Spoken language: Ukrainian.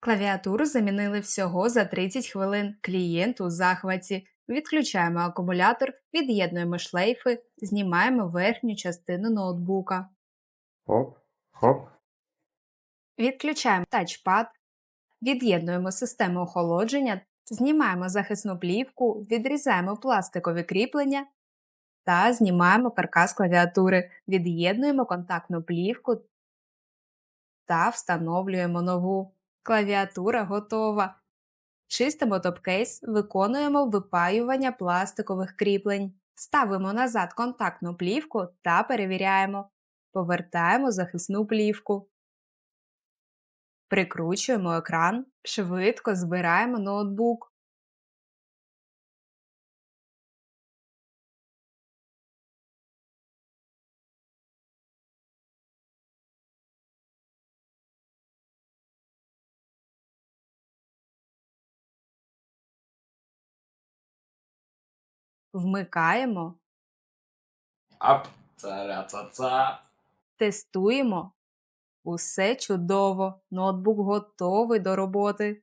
Клавіатуру замінили всього за 30 хвилин. Клієнт у захваті. Відключаємо акумулятор, від'єднуємо шлейфи, знімаємо верхню частину ноутбука. Хоп, хоп. Відключаємо тачпад, від'єднуємо систему охолодження, знімаємо захисну плівку, відрізаємо пластикові кріплення та знімаємо каркас клавіатури, від'єднуємо контактну плівку та встановлюємо нову. Клавіатура готова. Чистимо топ-кейс, виконуємо випаювання пластикових кріплень. Ставимо назад контактну плівку та перевіряємо. Повертаємо захисну плівку. Прикручуємо екран, швидко збираємо ноутбук. Вмикаємо, Ап, царя-ца-ца. тестуємо. Усе чудово, ноутбук готовий до роботи.